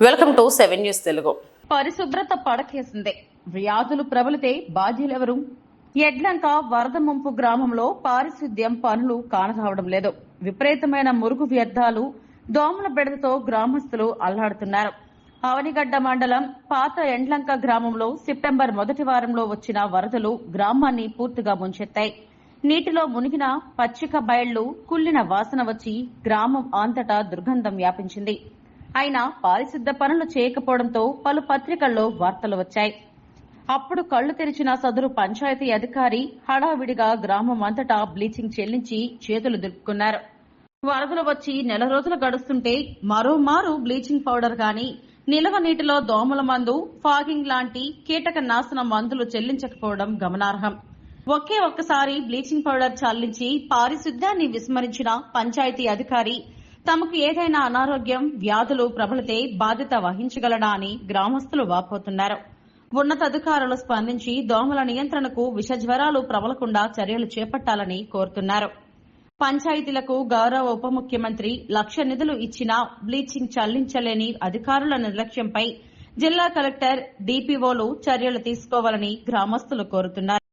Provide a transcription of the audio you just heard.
Welcome to seven news Telugu. పరిశుభ్రత పడకేసిందే. వ్యాధులు ప్రబలితే బాధ్యులెవరు? ఎడ్లంక వరద ముంపు గ్రామంలో పారిశుద్ధ్యం పనులు కానరావడం లేదు. విపరీతమైన మురుగు వ్యర్థాలు దోమల బెడదతో గ్రామస్తులు అల్లాడుతున్నారు. అవనిగడ్డ మండలం పాత ఎండ్లంక గ్రామంలో సెప్టెంబర్ మొదటి వారంలో వచ్చిన వరదలు గ్రామాన్ని పూర్తిగా ముంచెత్తాయి. నీటిలో మునిగిన పచ్చిక బయళ్ళు కుళ్ళిన వాసన వచ్చి గ్రామం అంతటా దుర్గంధం వ్యాపించింది. అయినా పారిశుద్ధ పనులు చేయకపోవడంతో పలు పత్రికల్లో వార్తలు వచ్చాయి. అప్పుడు కళ్ళు తెరిచిన సదరు పంచాయతీ అధికారి హడావిడిగా గ్రామం అంతటా బ్లీచింగ్ చెల్లించి చేతులు దులుపుకున్నారు. వరదలు వచ్చి నెల రోజులు గడుస్తుంటే మరోమారు బ్లీచింగ్ పౌడర్ గాని నిలవ నీటిలో దోమల మందు ఫాగింగ్ లాంటి కీటక నాశన మందులు చెల్లించకపోవడం గమనార్హం. ఒకే ఒక్కసారి బ్లీచింగ్ పౌడర్ చల్లించి పారిశుద్ధ్యాన్ని విస్మరించిన పంచాయతీ అధికారి తమకు ఏదైనా అనారోగ్యం వ్యాధులు ప్రబలితే బాధ్యత వహించగలడా అని గ్రామస్తులు వాపోతున్నారు. ఉన్నతాధికారులు స్పందించి దోమల నియంత్రణకు విష జ్వరాలు ప్రబలకుండా చర్యలు చేపట్టాలని కోరుతున్నారు. పంచాయతీలకు గౌరవ ఉప ముఖ్యమంత్రి లక్ష నిధులు ఇచ్చినా బ్లీచింగ్ చల్లించలేని అధికారుల నిర్లక్ష్యంపై జిల్లా కలెక్టర్ డీపీఓలు చర్యలు తీసుకోవాలని గ్రామస్తులు కోరుతున్నారు.